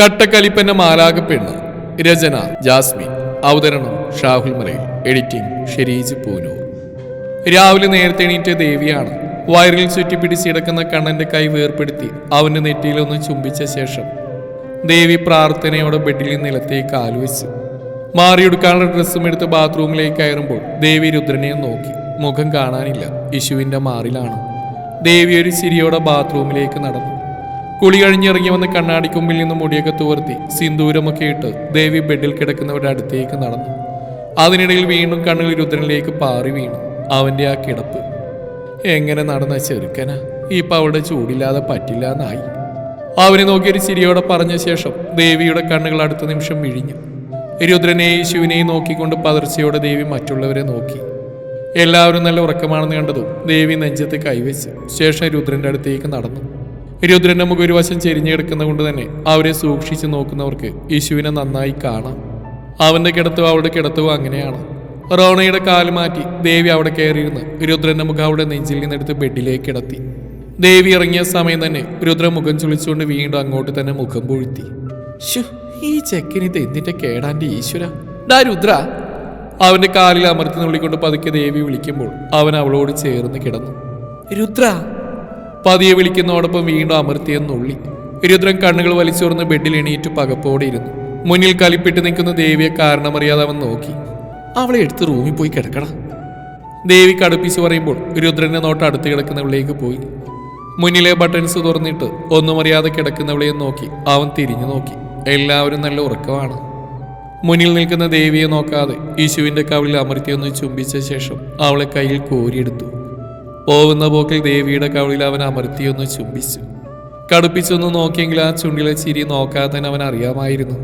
കട്ടക്കലിപ്പന്റെ മാലാക പെണ്ണ് രചന ജാസ്മിൻ. അവതരണം ഷാഹുൽ മലയിൽ. എഡിറ്റിംഗ് ഷെരീജ് പൂനൂർ. രാവിലെ നേരത്തെ എണീറ്റ ദേവിയാണ് വയറിൽ ചുറ്റിപ്പിടിച്ചിടക്കുന്ന കണ്ണന്റെ കൈ വേർപ്പെടുത്തി അവന്റെ നെറ്റിയിലൊന്ന് ചുംബിച്ച ശേഷം ദേവി പ്രാർത്ഥനയോടെ ബെഡിൽ നിലത്തേക്ക് ആലോചിച്ചു. മാറിയെടുക്കാനുള്ള ഡ്രസ്സും എടുത്ത് ബാത്റൂമിലേക്ക് കയറുമ്പോൾ ദേവി രുദ്രനെ നോക്കി. മുഖം കാണാനില്ല. യശുവിന്റെ മാറിലാണ്. ദേവി ഒരു ചിരിയോടെ ബാത്റൂമിലേക്ക് നടന്നു. കുളി കഴിഞ്ഞിറങ്ങി വന്ന് കണ്ണാടിക്കുമ്പിൽ നിന്ന് മുടിയൊക്കെ തുവർത്തി സിന്ദൂരമൊക്കെ ഇട്ട് ദേവി ബെഡിൽ കിടക്കുന്നവരുടെ അടുത്തേക്ക് നടന്നു. അതിനിടയിൽ വീണ്ടും കണ്ണുകൾ രുദ്രനിലേക്ക് പാറി വീണു അവന്റെ ആ കിടപ്പ്. എങ്ങനെ നടന്ന ചെറുക്കനാ? ഇപ്പൊ അവിടെ ചൂടില്ലാതെ പറ്റില്ല എന്നായി അവനെ നോക്കി ഒരു ചിരിയോടെ പറഞ്ഞ ശേഷം ദേവിയുടെ കണ്ണുകൾ അടുത്ത നിമിഷം വിഴിഞ്ഞു. രുദ്രനെയും ശിവനെയും നോക്കിക്കൊണ്ട് പതർച്ചയോടെ ദേവി മറ്റുള്ളവരെ നോക്കി. എല്ലാവരും നല്ല ഉറക്കമാണെന്ന് കണ്ടതും ദേവി നെഞ്ചത്ത് കൈവച്ച് ശേഷം രുദ്രന്റെ അടുത്തേക്ക് നടന്നു. രുദ്രന്റെ മുഖം ഒരു വശം ചെരിഞ്ഞു കിടക്കുന്നതുകൊണ്ട് തന്നെ അവരെ സൂക്ഷിച്ചു നോക്കുന്നവർക്ക് യേശുവിനെ നന്നായി കാണാം. അവന്റെ കിടത്തവും അവളുടെ കിടത്തവും അങ്ങനെയാണ്. റോണയുടെ കാൽ മാറ്റി ദേവി അവിടെ കയറിയിരുന്ന് രുദ്രന്റെ മുഖം അവിടെ നെഞ്ചിൽ നിന്നെടുത്ത് ബെഡിലേക്ക് കിടത്തി. ദേവി ഇറങ്ങിയ സമയം തന്നെ രുദ്ര മുഖം ചുളിച്ചുകൊണ്ട് വീണ്ടും അങ്ങോട്ട് തന്നെ മുഖം പൊഴുത്തി. ഈ ചെക്കിനിത് എന്തിന്റെ കേടാന്റെ ഈശ്വര? ഡാ രുദ്ര. അവന്റെ കാലിൽ അമർത്തി നുള്ളിക്കൊണ്ട് പതുക്കെ ദേവി വിളിക്കുമ്പോൾ അവൻ അവളോട് ചേർന്ന് കിടന്നു. രുദ്ര പതിയെ വിളിക്കുന്നതോടൊപ്പം വീണ്ടും അമർത്തിയെന്നുള്ളി രുദ്രൻ കണ്ണുകൾ വലിച്ചോർന്ന് ബെഡിൽ എണീറ്റ് പകപ്പോടെ ഇരുന്നു മുന്നിൽ കലിപ്പിട്ട് നിൽക്കുന്ന ദേവിയെ കാരണമറിയാതെ അവൻ നോക്കി. അവളെ എടുത്ത് റൂമിൽ പോയി കിടക്കണം ദേവി കടുപ്പിച്ച് പറയുമ്പോൾ രുദ്രന്റെ നോട്ട് അടുത്ത് കിടക്കുന്നവളിലേക്ക് പോയി. മുന്നിലെ ബട്ടൺസ് തുറന്നിട്ട് ഒന്നും അറിയാതെ കിടക്കുന്നവളെ നോക്കി അവൻ തിരിഞ്ഞു നോക്കി. എല്ലാവരും നല്ല ഉറക്കമാണ്. മുന്നിൽ നിൽക്കുന്ന ദേവിയെ നോക്കാതെ യേശുവിന്റെ കവിളിൽ അമർത്തിയൊന്ന് ചുംബിച്ച ശേഷം അവളെ കയ്യിൽ കോരിയെടുത്തു. പോകുന്ന പോക്കിൽ ദേവിയുടെ കവളിൽ അവൻ അമർത്തിയൊന്ന് ചുംബിച്ചു. കടുപ്പിച്ചൊന്ന് നോക്കിയെങ്കിൽ ആ ചുണ്ടിലെ ചിരി നോക്കാതെ അവൻ അറിയാമായിരുന്നു.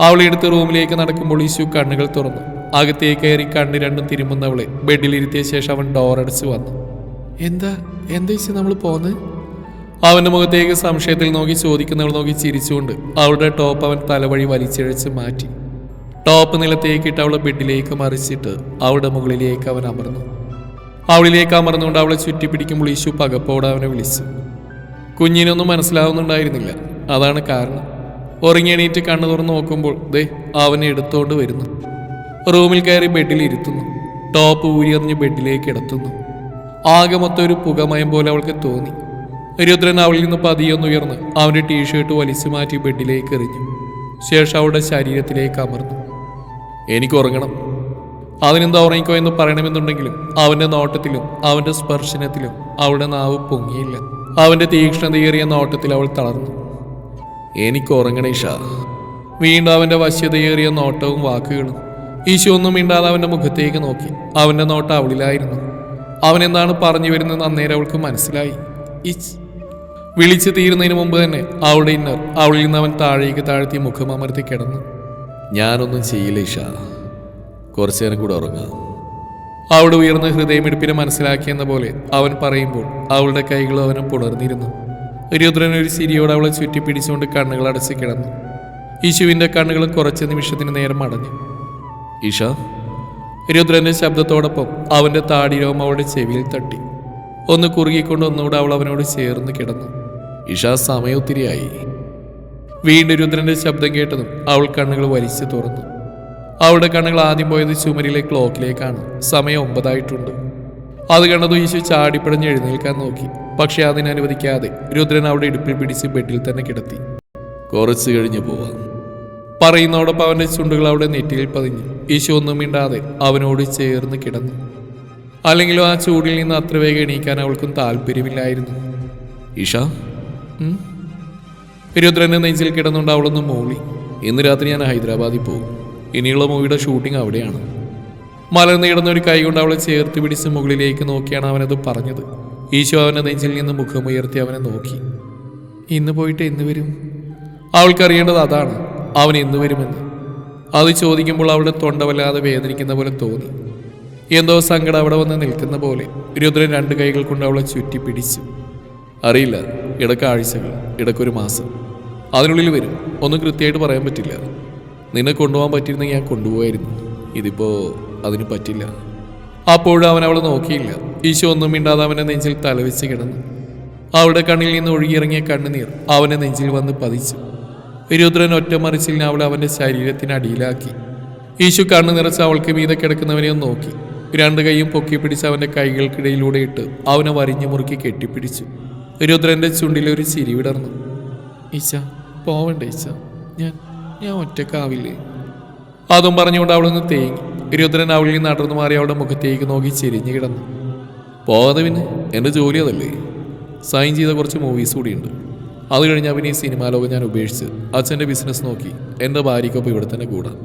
അവളെ എടുത്ത് റൂമിലേക്ക് നടക്കുമ്പോൾ ഈശു കണ്ണുകൾ തുറന്നു. അകത്തേക്ക് കയറി കണ്ണ് രണ്ടും തിരുമുന്നവളെ ബെഡിലിരുത്തിയ ശേഷം അവൻ ഡോറടിച്ചു വന്നു. എന്താ? എന്താ ഈശു നമ്മൾ പോന്ന്? അവന്റെ മുഖത്തേക്ക് സംശയത്തിൽ നോക്കി ചോദിക്കുന്നവൾ നോക്കി ചിരിച്ചുകൊണ്ട് അവളുടെ ടോപ്പ് അവൻ തലവഴി വലിച്ചിഴച്ച് മാറ്റി. ടോപ്പ് നിലത്തേക്കിട്ട് അവളെ ബെഡിലേക്ക് മറിച്ചിട്ട് അവളുടെ മുകളിലേക്ക് അവൻ അമർന്നു. അവളിലേക്ക് അമർന്നുകൊണ്ട് അവളെ ചുറ്റിപ്പിടിക്കുമ്പോൾ ഈശു പകപ്പോടെ അവനെ വിളിച്ചു. കുഞ്ഞിനൊന്നും മനസ്സിലാവുന്നുണ്ടായിരുന്നില്ല. അതാണ് കാരണം. ഉറങ്ങി എണീറ്റ് കണ്ണു തുറന്ന് നോക്കുമ്പോൾ ദേ അവനെ എടുത്തോണ്ട് വരുന്നു. റൂമിൽ കയറി ബെഡിൽ ഇരുത്തുന്നു. ടോപ്പ് ഊരിയറിഞ്ഞ് ബെഡിലേക്ക് കിടത്തുന്നു. ആകെ മൊത്തം ഒരു പുകമയം പോലെ അവൾക്ക് തോന്നി. രുദ്രൻ അവളിൽ നിന്ന് പതിയൊന്ന് ഉയർന്ന് അവന്റെ ടീഷർട്ട് വലിച്ചു മാറ്റി ബെഡിലേക്ക് എറിഞ്ഞു. ശേഷം അവളുടെ ശരീരത്തിലേക്ക് അമർന്നു. എനിക്ക് ഉറങ്ങണം അതിനെന്താ ഉറങ്ങിക്കോ എന്ന് പറയണമെന്നുണ്ടെങ്കിലും അവന്റെ നോട്ടത്തിലും അവന്റെ സ്പർശനത്തിലും അവളുടെ നാവ് പൊങ്ങിയില്ല. അവന്റെ തീക്ഷ്ണതയേറിയ നോട്ടത്തിൽ അവൾ തളർന്നു. എനിക്ക് ഉറങ്ങണേ ഷാ വീണ്ടും അവന്റെ വശ്യതയേറിയ നോട്ടവും വാക്കുകളും ഈശോ ഒന്നും മിണ്ടാതെ അവന്റെ മുഖത്തേക്ക് നോക്കി. അവന്റെ നോട്ടം അവളിലായിരുന്നു. അവൻ എന്താണ് പറഞ്ഞു വരുന്നത് അന്നേരം അവൾക്ക് മനസ്സിലായി. ഇച്ച്. വിളിച്ചു തീരുന്നതിന് മുമ്പ് തന്നെ അവളുടെ ഇന്നർ അവളിൽ നിന്ന് അവൻ താഴേക്ക് താഴ്ത്തി മുഖം അമർത്തി കിടന്നു. ഞാനൊന്നും ചെയ്യില്ല ഇഷ കുറച്ചു നേരം കൂടെ ഉറങ്ങുക. അവളുടെ ഉയർന്ന ഹൃദയമിടിപ്പിനെ മനസ്സിലാക്കിയെന്ന പോലെ അവൻ പറയുമ്പോൾ അവളുടെ കൈകൾ അവനെ പുണർന്നിരുന്നു. രുദ്രൻ ഒരു ചിരിയോടെ അവളെ ചുറ്റിപ്പിടിച്ചുകൊണ്ട് കണ്ണുകൾ അടച്ച് കിടന്നു. യേശുവിന്റെ കണ്ണുകളും കുറച്ച് നിമിഷത്തിന് നേരം അടഞ്ഞു ഇഷ രുദ്രന്റെ ശബ്ദത്തോടൊപ്പം അവന്റെ താടിരവും അവളുടെ ചെവിയിൽ തട്ടി. ഒന്ന് കുറുകിക്കൊണ്ട് ഒന്നുകൂടെ അവൾ അവനോട് ചേർന്ന് കിടന്നു. ഇഷ സമയം ഒത്തിരിയായി. വീണ്ടും രുദ്രന്റെ ശബ്ദം കേട്ടതും അവൾ കണ്ണുകൾ വലിച്ചു തുറന്നു. അവളുടെ കണ്ണുകൾ ആദ്യം പോയത് ചുമരിലെ ക്ലോക്കിലേക്കാണ്. സമയം ഒമ്പതായിട്ടുണ്ട്. അത് കണ്ടതും ഈശു ചാടിപ്പടഞ്ഞ് എഴുന്നേൽക്കാൻ നോക്കി. പക്ഷെ അതിനനുവദിക്കാതെ രുദ്രൻ അവിടെ ഇടുപ്പിൽ പിടിച്ച് ബെഡിൽ തന്നെ കിടത്തി. കുറച്ച് കഴിഞ്ഞു പോവാം. പറയുന്നതോടൊപ്പം അവന്റെ ചുണ്ടുകൾ അവിടെ നെറ്റിയിൽ പതിഞ്ഞു. ഈശോ ഒന്നും മിണ്ടാതെ അവനോട് ചേർന്ന് കിടന്നു. അല്ലെങ്കിലും ആ ചൂടിൽ നിന്ന് അത്ര വേഗം എണീക്കാൻ അവൾക്കും താല്പര്യമില്ലായിരുന്നു. ഇഷ രുദ്രന്റെ നെഞ്ചിൽ കിടന്നുകൊണ്ട് അവളൊന്ന് മൂളി. ഇന്ന് രാത്രി ഞാൻ ഹൈദരാബാദിൽ പോകും. ഇനിയുള്ള മൂവിയുടെ ഷൂട്ടിംഗ് അവിടെയാണ്. മല നീടുന്ന ഒരു കൈ കൊണ്ട് അവളെ ചേർത്ത് പിടിച്ച് മുകളിലേക്ക് നോക്കിയാണ് അവനത് പറഞ്ഞത്. ഈശോ അവന്റെ നെഞ്ചിൽ നിന്ന് മുഖമുയർത്തി അവനെ നോക്കി. ഇന്ന് പോയിട്ട് എന്ന് വരും? അവൾക്കറിയേണ്ടത് അതാണ്. അവൻ എന്ന് വരുമെന്ന്. അത് ചോദിക്കുമ്പോൾ അവളുടെ തൊണ്ട വല്ലാതെ വേദനിക്കുന്ന പോലെ തോന്നി. എന്തോ സങ്കടം അവിടെ വന്ന് നിൽക്കുന്ന പോലെ രുദ്രൻ രണ്ട് കൈകൾ കൊണ്ട് അവളെ ചുറ്റി പിടിച്ചു. അറിയില്ല. ഇടക്കാഴ്ചകൾ ഇടക്കൊരു മാസം. അതിനുള്ളിൽ വരും. ഒന്നും കൃത്യമായിട്ട് പറയാൻ പറ്റില്ല. നിന്നെ കൊണ്ടുപോകാൻ പറ്റിയിരുന്നെങ്കിൽ ഞാൻ കൊണ്ടുപോകായിരുന്നു ഇതിപ്പോ അതിന് പറ്റില്ല. അപ്പോഴും അവൻ അവളെ നോക്കിയില്ല. ഈശോ ഒന്നും മിണ്ടാതെ അവനെ നെഞ്ചിൽ തലവെച്ച് കിടന്നു. അവളുടെ കണ്ണിൽ നിന്ന് ഒഴുകിയിറങ്ങിയ കണ്ണുനീർ അവനെ നെഞ്ചിൽ വന്ന് പതിച്ചു. രുദ്രൻ ഒറ്റമറിച്ചിലിന് അവൾ അവന്റെ ശരീരത്തിനടിയിലാക്കി ഈശു കണ്ണു നിറച്ച് അവൾക്ക് മീതെ കിടക്കുന്നവനെ നോക്കി. രണ്ട് കൈയും പൊക്കി പിടിച്ച് അവന്റെ കൈകൾക്കിടയിലൂടെ ഇട്ട് അവനെ വരിഞ്ഞു മുറുക്കി കെട്ടിപ്പിടിച്ചു. രുദ്രന്റെ ചുണ്ടിലൊരു ചിരി വിടർന്നു. ഈശ പോവണ്ട ഈശ? ഞാൻ ഞാൻ ഒറ്റക്കാവില്ലേ? അതും പറഞ്ഞുകൊണ്ട് അവളൊന്ന് തേങ്ങി. രുദ്രൻ അവളിൽ നിന്ന് അടർന്നു മാറി അവളുടെ മുഖത്തേക്ക് നോക്കി ചെരിഞ്ഞു കിടന്നു. പോകാതെ പിന്നെ എന്റെ ജോലി അതല്ലേ? സൈൻ ചെയ്ത കുറച്ച് മൂവീസ് കൂടിയുണ്ട്. അത് കഴിഞ്ഞ് പിന്നെ ഈ സിനിമാ ലോകം ഞാൻ ഉപേക്ഷിച്ച് അച്ഛന്റെ ബിസിനസ് നോക്കി. എന്റെ ഭാര്യയ്ക്കൊപ്പം ഇവിടെ തന്നെ കൂടാം.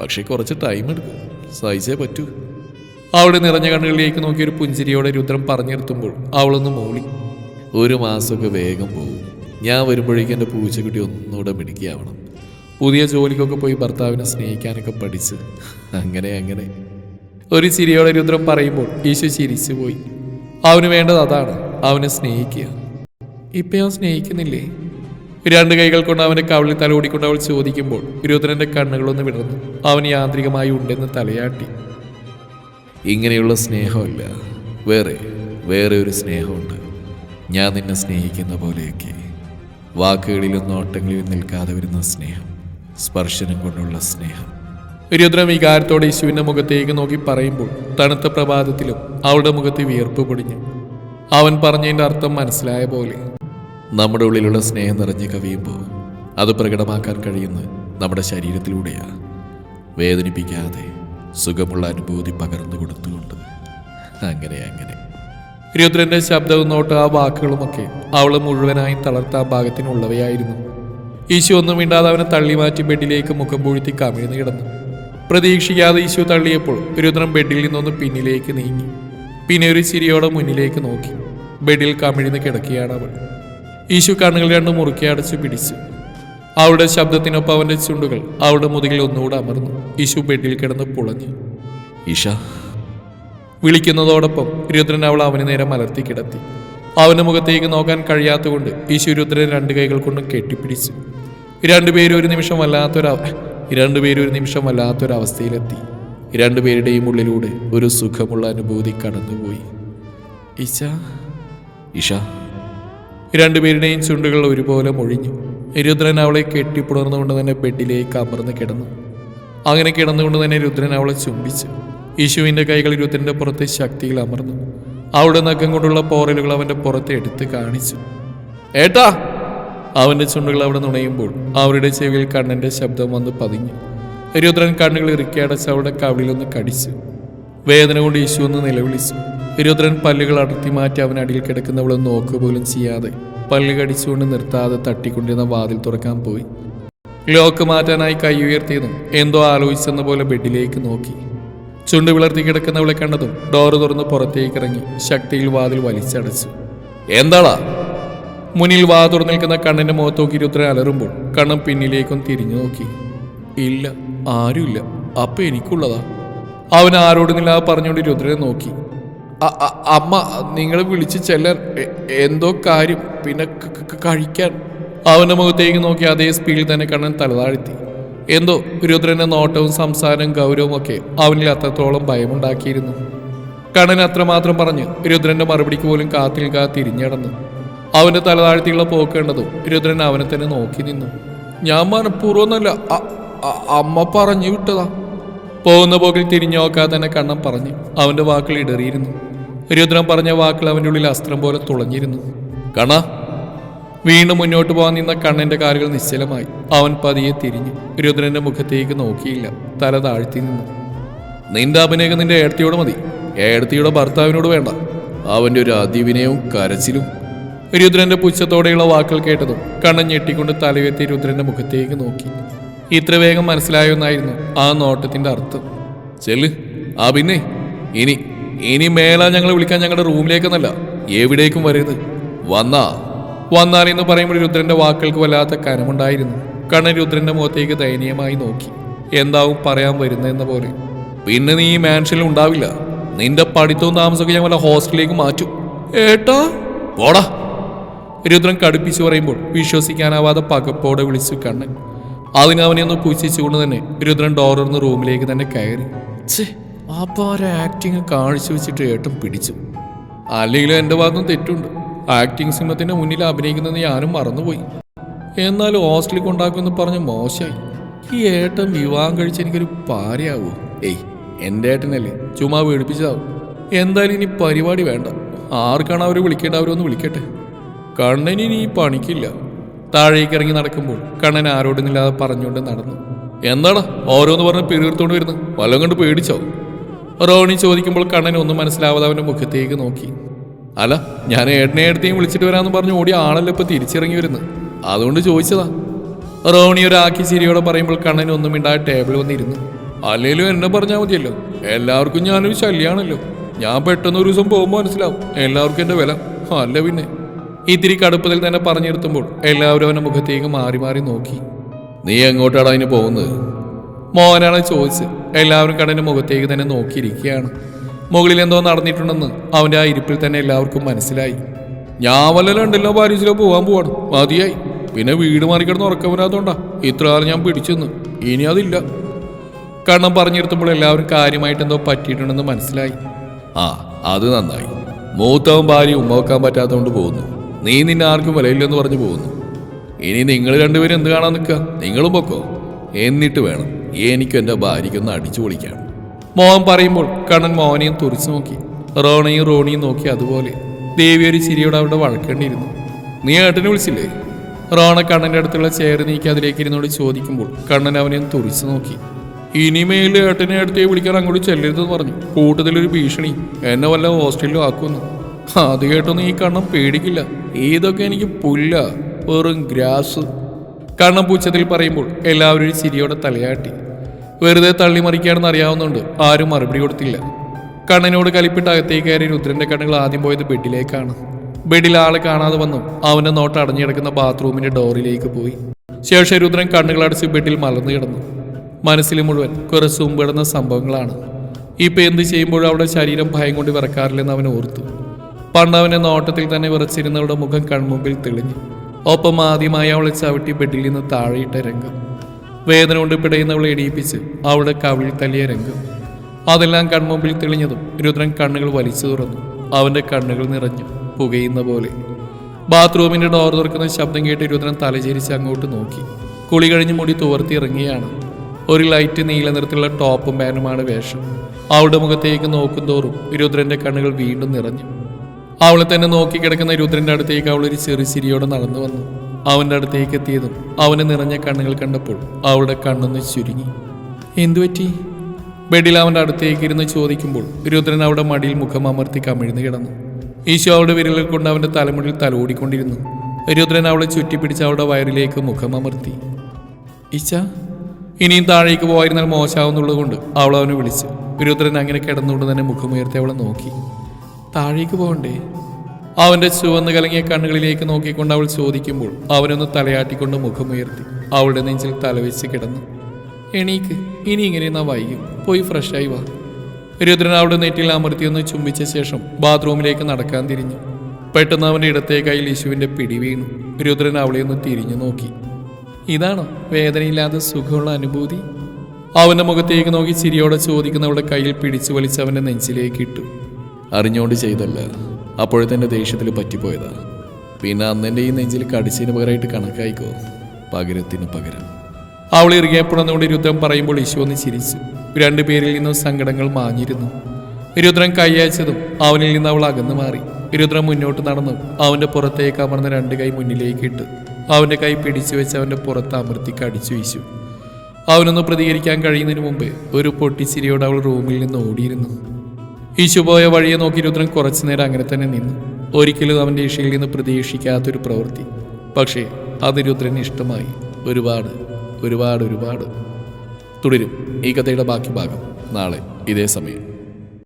പക്ഷേ കുറച്ച് ടൈം എടുക്കും. സഹിച്ചേ പറ്റൂ. അവളുടെ നിറഞ്ഞ കണ്ണുകളിലേക്ക് നോക്കി ഒരു പുഞ്ചിരിയോടെ രുദ്രം പറഞ്ഞു നിർത്തുമ്പോൾ അവളൊന്ന് മൂളി. ഒരു മാസമൊക്കെ വേഗം പോകും ഞാൻ വരുമ്പോഴേക്കും എന്റെ പൂച്ചക്കുട്ടി ഒന്നുകൂടെ മിടുക്കിയാവണം. പുതിയ ജോലിക്കൊക്കെ പോയി ഭർത്താവിനെ സ്നേഹിക്കാനൊക്കെ പഠിച്ച്. അങ്ങനെ അങ്ങനെ. ഒരു ചിരിയോടെ രുദ്രം പറയുമ്പോൾ ഈശു ചിരിച്ചു പോയി അവന് വേണ്ടത് അതാണ്. അവനെ സ്നേഹിക്കുക. ഇപ്പൊ ഞാൻ സ്നേഹിക്കുന്നില്ലേ? രണ്ട് കൈകൾ കൊണ്ട് അവന്റെ കവിളിൽ തലോടിക്കൊണ്ട് അവൾ ചോദിക്കുമ്പോൾ രുദ്രന്റെ കണ്ണുകളൊന്ന് വിടർന്നു അവൻ യാന്ത്രികമായി ഉണ്ടെന്ന് തലയാട്ടി. ഇങ്ങനെയുള്ള സ്നേഹമില്ല. വേറെ വേറെ ഒരു സ്നേഹമുണ്ട്. ഞാൻ നിന്നെ സ്നേഹിക്കുന്ന പോലെയൊക്കെ. വാക്കുകളിലും നോട്ടങ്ങളിലും നിൽക്കാതെ വരുന്ന സ്നേഹം. സ്പർശനം കൊണ്ടുള്ള സ്നേഹം. രുദ്ര വികാരത്തോടെ യേശുവിന്റെ മുഖത്തേക്ക് നോക്കി പറയുമ്പോൾ തണുത്ത പ്രഭാതത്തിലും അവളുടെ മുഖത്ത് വിയർപ്പ് പൊടിഞ്ഞു. അവൻ പറഞ്ഞതിന്റെ അർത്ഥം മനസ്സിലായ പോലെ നമ്മുടെ ഉള്ളിലുള്ള സ്നേഹം നിറഞ്ഞ് കവിയുമ്പോൾ അത് പ്രകടമാക്കാൻ കഴിയുന്ന നമ്മുടെ ശരീരത്തിലൂടെയാണ്. വേദനിപ്പിക്കാതെ സുഖമുള്ള അനുഭൂതി പകർന്നു കൊടുത്തുകൊണ്ട്. അങ്ങനെ അങ്ങനെ. രുദ്രന്റെ ശബ്ദവും നോട്ട് ആ വാക്കുകളുമൊക്കെ അവളെ മുഴുവനായും തളർത്താൻ ഭാഗത്തിനുള്ളവയായിരുന്നു. ഈശോ ഒന്നും മിണ്ടാതെ അവനെ തള്ളി മാറ്റി ബെഡിലേക്ക് മുഖം പൂഴ്ത്തി കമിഴ്ന്ന് കിടന്നു. പ്രതീക്ഷിക്കാതെ ഈശോ തള്ളിയപ്പോൾ രുദ്രൻ ബെഡിൽ നിന്നൊന്ന് പിന്നിലേക്ക് നീങ്ങി. പിന്നെ ഒരു ചിരിയോടെ മുന്നിലേക്ക് നോക്കി. ബെഡിൽ കമിഴ്ന്ന് കിടക്കുകയാണ് അവൾ ഈശു കണ്ണുകൾ രണ്ടും മുറുക്കി അടച്ചു പിടിച്ചു. അവളുടെ ശബ്ദത്തിനൊപ്പം അവന്റെ ചുണ്ടുകൾ അവളുടെ മുതുകിൽ ഒന്നുകൂടെ അമർന്നു. ഈശു ബെഡിൽ കിടന്ന് പുളഞ്ഞു. ഈശ. വിളിക്കുന്നതോടൊപ്പം രുദ്രൻ അവൾ അവന് നേരെ മലർത്തി കിടത്തി. അവന്റെ മുഖത്തേക്ക് നോക്കാൻ കഴിയാത്തതുകൊണ്ട് ഈശു രുദ്രൻ രണ്ട് കൈകൾ കൊണ്ടും കെട്ടിപ്പിടിച്ചു. രണ്ടുപേരും ഒരു നിമിഷം വല്ലാത്തൊരു രണ്ടുപേരും ഒരു നിമിഷം വല്ലാത്തൊരവസ്ഥയിലെത്തി. രണ്ടുപേരുടെയും ഉള്ളിലൂടെ ഒരു സുഖമുള്ള അനുഭൂതി കടന്നുപോയി. ഇഷ ഇഷ രണ്ടുപേരുടെയും ചുണ്ടുകൾ ഒരുപോലെ മൊഴിഞ്ഞു. രുദ്രൻ അവളെ കെട്ടിപ്പുണർന്നുകൊണ്ട് തന്നെ ബെഡിലേക്ക് അമർന്ന് കിടന്നു. അങ്ങനെ കിടന്നുകൊണ്ട് തന്നെ രുദ്രൻ അവളെ ചുംബിച്ചു. യേശുവിന്റെ കൈകൾ രുദ്രന്റെ പുറത്തെ ശക്തിയിൽ അമർന്നു. അവളുടെ നഖം കൊണ്ടുള്ള പോറലുകൾ അവന്റെ പുറത്തെ എടുത്ത് കാണിച്ചു. ഏട്ടാ അവന്റെ ചുണ്ടുകൾ അവിടെ നുണയുമ്പോൾ അവരുടെ ചെവിയിൽ കണ്ണന്റെ ശബ്ദം വന്ന് പതിഞ്ഞു. രുദ്രൻ കണ്ണുകൾ ഇറുക്കി അടച്ച് അവളുടെ കവിളിലൊന്ന് കടിച്ചു. വേദന കൊണ്ട് യേശു ഒന്ന് നിലവിളിച്ചു. രുദ്രൻ പല്ലുകൾ അടർത്തി മാറ്റി അവൻ അടിയിൽ കിടക്കുന്നവളെ നോക്കുക പോലും ചെയ്യാതെ പല്ല് കടിച്ചുകൊണ്ട് നിർത്താതെ തട്ടിക്കൊണ്ടിരുന്ന വാതിൽ തുറക്കാൻ പോയി. ലോക്ക് മാറ്റാനായി കൈ ഉയർത്തിയതും എന്തോ ആലോചിച്ചെന്ന പോലെ ബെഡിലേക്ക് നോക്കി. ചുണ്ട് വിളർത്തി കിടക്കുന്നവളെ കണ്ടതും ഡോറ് തുറന്ന് പുറത്തേക്ക് ഇറങ്ങി ശക്തിയിൽ വാതിൽ വലിച്ചടച്ചു. എന്താളാ മുന്നിൽ വാ തുറന്നു നിൽക്കുന്ന കണ്ണിന്റെ മുഖത്ത് നോക്കി രുദ്രൻ അലറുമ്പോൾ കണ്ണൻ പിന്നിലേക്കും തിരിഞ്ഞു നോക്കി. ഇല്ല ആരുമില്ല. അപ്പൊ എനിക്കുള്ളതാ. അവൻ ആരോടുന്നില്ല പറഞ്ഞുകൊണ്ട് രുദ്രനെ നോക്കി. "അ- അ- അമ്മ നിങ്ങൾ വിളിച്ച് ചെല്ലർ എന്തോ കാര്യം പിന്നെ കഴിക്കാൻ. അവന്റെ മുഖത്തേക്ക് നോക്കി അതേ സ്പീഡിൽ തന്നെ കണ്ണൻ തലതാഴ്ത്തി. എന്തോ രുദ്രന്റെ നോട്ടവും സംസാരവും ഗൗരവവും ഒക്കെ അവനിൽ അത്രത്തോളം ഭയമുണ്ടാക്കിയിരുന്നു. കണ്ണൻ അത്രമാത്രം പറഞ്ഞ് രുദ്രന്റെ മറുപടിക്ക് പോലും കാത്തിൽ കാ തിരിഞ്ഞടന്നു. അവന്റെ തലതാഴ്ത്തിയുള്ള പോക്ക് കണ്ടതും രുദ്രൻ അവനെ തന്നെ നോക്കി നിന്നു. ഞാൻ മനഃപൂർവമൊന്നല്ല അമ്മ പറഞ്ഞു വിട്ടതാ. പോകുന്ന പോക്കിൽ തിരിഞ്ഞു നോക്കാതെ തന്നെ കണ്ണൻ പറഞ്ഞു അവന്റെ വാക്കുകൾ ഇടറിയിരുന്നു. രുദ്രൻ പറഞ്ഞ വാക്കുകൾ അവന്റെ ഉള്ളിൽ അസ്ത്രം പോലെ തുളഞ്ഞിരുന്നു. കണ വീണ്ടും മുന്നോട്ട് പോകാൻ നിന്ന കണ്ണന്റെ കാലുകൾ നിശ്ചലമായി. അവൻ പതിയെ തിരിഞ്ഞു. രുദ്രന്റെ മുഖത്തേക്ക് നോക്കിയില്ല. തല താഴ്ത്തി നിന്നു. നിന്റെ അഭിനയം നിന്റെ ഏടത്തിയോട് മതി. ഏടത്തിയുടെ ഭർത്താവിനോട് വേണ്ട. അവന്റെ ഒരു അതിവിനയവും കരച്ചിലും രുദ്രന്റെ പുച്ഛത്തോടെയുള്ള വാക്കുകൾ കേട്ടതും കണ്ണൻ ഞെട്ടിക്കൊണ്ട് തലയുയർത്തി രുദ്രന്റെ മുഖത്തേക്ക് നോക്കി. ഇത്ര വേഗം മനസ്സിലായെന്നായിരുന്നു ആ നോട്ടത്തിന്റെ അർത്ഥം. ചെല്ല്. ആ പിന്നെ ഇനി ഇനി മേള ഞങ്ങൾ വിളിക്കാൻ ഞങ്ങളുടെ റൂമിലേക്കെന്നല്ല എവിടേക്കും വരരുത്. വന്നാ. വന്നാൽ എന്ന് പറയുമ്പോൾ രുദ്രന്റെ വാക്കുകൾക്ക് വല്ലാത്ത കനമുണ്ടായിരുന്നു. കണ്ണൻ രുദ്രന്റെ മുഖത്തേക്ക് ദയനീയമായി നോക്കി. എന്താവും പറയാൻ വരുന്നതെന്ന പോലെ. പിന്നെ നീ ഈ മാൻഷനിൽ ഉണ്ടാവില്ല. നിന്റെ പഠിത്തവും താമസമൊക്കെ ഞാൻ വല്ല ഹോസ്റ്റലിലേക്ക് മാറ്റും. ഏട്ടാ? പോടാ. രുദ്രൻ കടുപ്പിച്ചു പറയുമ്പോൾ വിശ്വസിക്കാനാവാതെ പകപ്പോടെ വിളിച്ചു കണ്ണൻ അതിന് അവനെ ഒന്ന് പുച്ഛിച്ചുകൊണ്ട് തന്നെ രുദ്രൻ ഡോറിന്ന് റൂമിലേക്ക് തന്നെ കയറി. ഛേ ഒരു ആക്ടിങ് വെച്ചിട്ട് ഏട്ടൻ പിടിച്ചു. അല്ലെങ്കിലും എന്റെ ഭാഗത്തും തെറ്റുണ്ട്. ആക്ടിങ് സിനിമത്തിന്റെ മുന്നിൽ അഭിനയിക്കുന്നത് ഞാനും മറന്നുപോയി. എന്നാലും ഹോസ്റ്റലിൽ കൊണ്ടാക്കുമെന്ന് പറഞ്ഞ് മോശമായി. ഈ ഏട്ടൻ വിവാഹം കഴിച്ച് എനിക്കൊരു പാരയാവൂ ഏയ് എന്റെ ഏട്ടനല്ലേ. ചുമ്മാ പേടിപ്പിച്ചതാവും. എന്തായാലും ഇനി പരിപാടി വേണ്ട. ആർക്കാണ് അവർ വിളിക്കേണ്ടവരൊന്ന് വിളിക്കട്ടെ. കണ്ണന് ഇനി പണിക്കില്ല. താഴേക്ക് ഇറങ്ങി നടക്കുമ്പോൾ കണ്ണൻ ആരോടും ഇല്ലാതെ പറഞ്ഞുകൊണ്ട് നടന്നു. എന്താണ് ഓരോന്ന് പറഞ്ഞ് പിറുത്തോണ്ട് വരുന്നു? വല്ലതും കണ്ട് പേടിച്ചോ? റോണി ചോദിക്കുമ്പോൾ കണ്ണൻ ഒന്നും മനസ്സിലാവാതെ അവന്റെ മുഖത്തേക്ക് നോക്കി. അല്ല ഞാൻ ഏട്ടനെ ഏടത്തെയും വിളിച്ചിട്ട് വരാമെന്ന് പറഞ്ഞു ഓടി ആളല്ല ഇപ്പൊ തിരിച്ചിറങ്ങി വരുന്നു? അതുകൊണ്ട് ചോദിച്ചതാ. റോണി ഒരു ആക്കി ചിരിയോടെ പറയുമ്പോൾ കണ്ണൻ ഒന്നും മിണ്ടാതെ ടേബിൾ വന്നിരുന്നു. അല്ലേലും എന്നെ പറഞ്ഞാൽ മതിയല്ലോ. എല്ലാവർക്കും ഞാനൊരു ശല്യാണല്ലോ. ഞാൻ പെട്ടെന്ന് ഒരു ദിവസം പോകുമ്പോൾ മനസ്സിലാവും. എല്ലാവർക്കും എന്റെ വില. അല്ല പിന്നെ. ഇത്തിരി കടുപ്പത്തിൽ തന്നെ പറഞ്ഞെടുത്തുമ്പോൾ എല്ലാവരും അവന്റെ മുഖത്തേക്ക് മാറി മാറി നോക്കി. നീ എങ്ങോട്ടാണ് അതിന് പോകുന്നത്? മോഹനാണ് ചോദിച്ച് എല്ലാവരും കടന്റെ മുഖത്തേക്ക് തന്നെ നോക്കിയിരിക്കുകയാണ്. മുകളിൽ എന്തോ നടന്നിട്ടുണ്ടെന്ന് അവന്റെ ആ ഇരിപ്പിൽ തന്നെ എല്ലാവർക്കും മനസ്സിലായി. ഞാൻ വല്ല ലണ്ടനിലോ പാരീസിലോ പോകാൻ പോവാണ്. മതിയായി. പിന്നെ വീട് മാറിക്കിടന്ന് ഉറക്കം വരാത്തോണ്ടാ ഇത്ര കാലം ഞാൻ പിടിച്ചെന്ന്. ഇനി അതില്ല. കണ്ണം പറഞ്ഞിരുത്തുമ്പോൾ എല്ലാവരും കാര്യമായിട്ട് എന്തോ പറ്റിയിട്ടുണ്ടെന്ന് മനസ്സിലായി. ആ അത് നന്നായി. മൂത്തവും ഭാര്യ ഉമ്മ വെക്കാൻ പറ്റാത്തതുകൊണ്ട് പോകുന്നു. നീ നിന്നെ ആർക്കും വിലയില്ലെന്ന് പറഞ്ഞു പോകുന്നു. ഇനി നിങ്ങൾ രണ്ടുപേരും എന്ത് കാണാൻ നിൽക്കുക? നിങ്ങളും പൊക്കോ. എന്നിട്ട് വേണം എനിക്കും എന്റെ ഭാര്യയ്ക്കൊന്ന് അടിച്ചു പൊളിക്കാൻ. മോഹൻ പറയുമ്പോൾ കണ്ണൻ മോഹനെയും തുറിച്ചു നോക്കി. റോണയും റോണിയും നോക്കി അതുപോലെ. ദേവി ഒരു ചിരിയോടെ അവരുടെ വഴക്കേണ്ടിയിരുന്നു. നീ ഏട്ടനെ വിളിച്ചില്ലേ? റോണ കണ്ണന്റെ അടുത്തുള്ള ചെയർ നീക്കി അതിലേക്ക് ഇരുന്നോട് ചോദിക്കുമ്പോൾ കണ്ണൻ അവനെയും തുറിച്ചു നോക്കി. ഇനിമേൽ ഏട്ടനെ അടുത്തേ വിളിക്കാൻ അങ്ങോട്ട് ചെല്ലരുതെന്ന് പറഞ്ഞു. കൂട്ടത്തിലൊരു ഭീഷണി. എന്നെ വല്ല ഹോസ്റ്റലിലും ആക്കുന്നു അത് കേട്ടൊന്നും ഈ കണ്ണം പേടിക്കില്ല. ഇതൊക്കെ എനിക്ക് പുല്ല വെറും ഗ്രാസ്. കണ്ണം പൂച്ചത്തിൽ പറയുമ്പോൾ എല്ലാവരും ചിരിയോടെ തലയാട്ടി. വെറുതെ തള്ളിമറിക്കാണെന്ന് അറിയാവുന്നുണ്ട് ആരും മറുപടി കൊടുത്തില്ല. കണ്ണനോട് കലിപ്പിട്ട് അകത്തേക്ക് കയറി രുദ്രന്റെ കണ്ണുകൾ ആദ്യം പോയത് ബെഡിലേക്കാണ്. ബെഡിൽ ആളെ കാണാതെ വന്നു. അവന്റെ നോട്ട് അടഞ്ഞു കിടക്കുന്ന ബാത്റൂമിന്റെ ഡോറിലേക്ക് പോയി. ശേഷം രുദ്രൻ കണ്ണുകൾ അടച്ച് ബെഡിൽ മലർന്നു കിടന്നു. മനസ്സിൽ മുഴുവൻ കുറെ സുമ്പിടുന്ന സംഭവങ്ങളാണ്. ഇപ്പൊ എന്ത് ചെയ്യുമ്പോഴും അവളുടെ ശരീരം ഭയം കൊണ്ട് വിറക്കാറില്ലെന്ന് അവൻ ഓർത്തു. പണ്ട് അവന്റെ നോട്ടത്തിൽ തന്നെ വിറച്ചിരുന്നവളുടെ മുഖം കൺമുമ്പിൽ തെളിഞ്ഞു. ഒപ്പം ആദ്യമായി അവളെ ചവിട്ടി ബെഡിൽ നിന്ന് താഴെയിട്ട രംഗം. വേദന കൊണ്ട് പിടയുന്നവളെ എണീപ്പിച്ച് അവളുടെ കവിളിൽ തല്ലിയ രംഗം. അതെല്ലാം കൺമുമ്പിൽ തെളിഞ്ഞതും രുദ്രൻ കണ്ണുകൾ വലിച്ചു തുറന്നു. അവന്റെ കണ്ണുകൾ നിറഞ്ഞു പുകയുന്ന പോലെ. ബാത്റൂമിന്റെ ഡോർ തുറക്കുന്ന ശബ്ദം കേട്ട് രുദ്രൻ തലചേരിച്ച് അങ്ങോട്ട് നോക്കി. കുളി കഴിഞ്ഞ് മുടി തുവർത്തി ഇറങ്ങിയാണ്. ഒരു ലൈറ്റ് നീല നിറത്തിലുള്ള ടോപ്പും പാനുമാണ് വേഷം. അവളുടെ മുഖത്തേക്ക് നോക്കും തോറും രുദ്രന്റെ കണ്ണുകൾ വീണ്ടും നിറഞ്ഞു. അവളെ തന്നെ നോക്കി കിടക്കുന്ന രുദ്രന്റെ അടുത്തേക്ക് അവൾ ഒരു ചെറു ചിരിയോടെ നടന്നു വന്നു. അവന്റെ അടുത്തേക്ക് എത്തിയതും അവന് നിറഞ്ഞ കണ്ണുകൾ കണ്ടപ്പോൾ അവളുടെ കണ്ണൊന്ന് ചുരുങ്ങി. എന്തുപറ്റി ബെഡിൽ അവന്റെ അടുത്തേക്ക് ഇരുന്ന് ചോദിക്കുമ്പോൾ രുദ്രൻ അവിടെ മടിയിൽ മുഖം അമർത്തി കമിഴ്ന്നു കിടന്നു. ഈശോ അവളുടെ വിരലുകൾ കൊണ്ട് അവന്റെ തലമുടിയിൽ തലോടിക്കൊണ്ടിരുന്നു രുദ്രൻ അവളെ ചുറ്റിപ്പിടിച്ച് അവളുടെ വയറിലേക്ക് മുഖം അമർത്തി. ഇച്ച ഇനിയും താഴേക്ക് പോയിരുന്നാൽ മോശമാവുന്നുള്ളതുകൊണ്ട് അവൾ അവനെ വിളിച്ചു. രുദ്രൻ അങ്ങനെ കിടന്നുകൊണ്ട് തന്നെ മുഖമുയർത്തി അവളെ നോക്കി. താഴേക്ക് പോകണ്ടേ? അവന്റെ ചുവന്ന് കലങ്ങിയ കണ്ണുകളിലേക്ക് നോക്കിക്കൊണ്ട് അവൾ ചോദിക്കുമ്പോൾ അവനൊന്ന് തലയാട്ടിക്കൊണ്ട് മുഖമുയർത്തി അവളുടെ നെഞ്ചിൽ തലവെച്ച് കിടന്നു. എണീക്ക് ഇനി ഇങ്ങനെ നാ വൈകും. പോയി ഫ്രഷായി വാ. രുദ്രൻ അവളുടെ നെറ്റിൽ അമർത്തിയൊന്ന് ചുംബിച്ച ശേഷം ബാത്റൂമിലേക്ക് നടക്കാൻ തിരിഞ്ഞു. പെട്ടെന്ന് അവന്റെ ഇടത്തെ കയ്യിൽ യേശുവിന്റെ പിടി വീണു. രുദ്രൻ അവളെ ഒന്ന് തിരിഞ്ഞു നോക്കി. ഇതാണോ വേദനയില്ലാതെ സുഖമുള്ള അനുഭൂതി? അവന്റെ മുഖത്തേക്ക് നോക്കി ചിരിയോടെ ചോദിക്കുന്നവളുടെ കയ്യിൽ പിടിച്ചു വലിച്ച് അവന്റെ നെഞ്ചിലേക്ക് ഇട്ടു. അറിഞ്ഞുകൊണ്ട് ചെയ്തല്ല? അപ്പോഴത്തെ എന്റെ ദേഷ്യത്തിൽ പറ്റിപ്പോയതാ. പിന്നെ അന്നെന്റെ ഈ നെഞ്ചിൽ കടിച്ചതിന് പകരമായിട്ട് കണക്കായിക്കോ? പകരത്തിന് പകരം. അവൾ ഇറുകിയപ്പോഴെന്നുകൊണ്ട് രുദ്രം പറയുമ്പോൾ ഈശോ ഒന്ന് ചിരിച്ചു. രണ്ടുപേരിൽ നിന്നും സങ്കടങ്ങൾ മാഞ്ഞിരുന്നു. രുദ്രൻ കൈയച്ചതും അവനിൽ നിന്ന് അവൾ അകന്നു മാറി. രുദ്രൻ മുന്നോട്ട് നടന്നു. അവന്റെ പുറത്തേക്ക് അമർന്ന രണ്ട് കൈ മുന്നിലേക്ക് ഇട്ട് അവന്റെ കൈ പിടിച്ചു വെച്ച് അവന്റെ പുറത്ത് അമർത്തി കടിച്ചു വീശു. അവനൊന്ന് പ്രതികരിക്കാൻ കഴിയുന്നതിന് മുമ്പ് ഒരു പൊട്ടിച്ചിരിയോട് അവൾ റൂമിൽ നിന്ന് ഓടിയിരുന്നു. ഈശു പോയ വഴിയെ നോക്കി രുദ്രൻ കുറച്ചു നേരം അങ്ങനെ തന്നെ നിന്നു. ഒരിക്കലും അവന്റെ ഇഷയിൽ നിന്ന് പ്രതീക്ഷിക്കാത്തൊരു പ്രവൃത്തി. പക്ഷേ അത് രുദ്രന് ഇഷ്ടമായി. ഒരുപാട് ഒരുപാട് ഒരുപാട്. തുടരും ഈ കഥയുടെ ബാക്കി ഭാഗം നാളെ ഇതേ സമയം.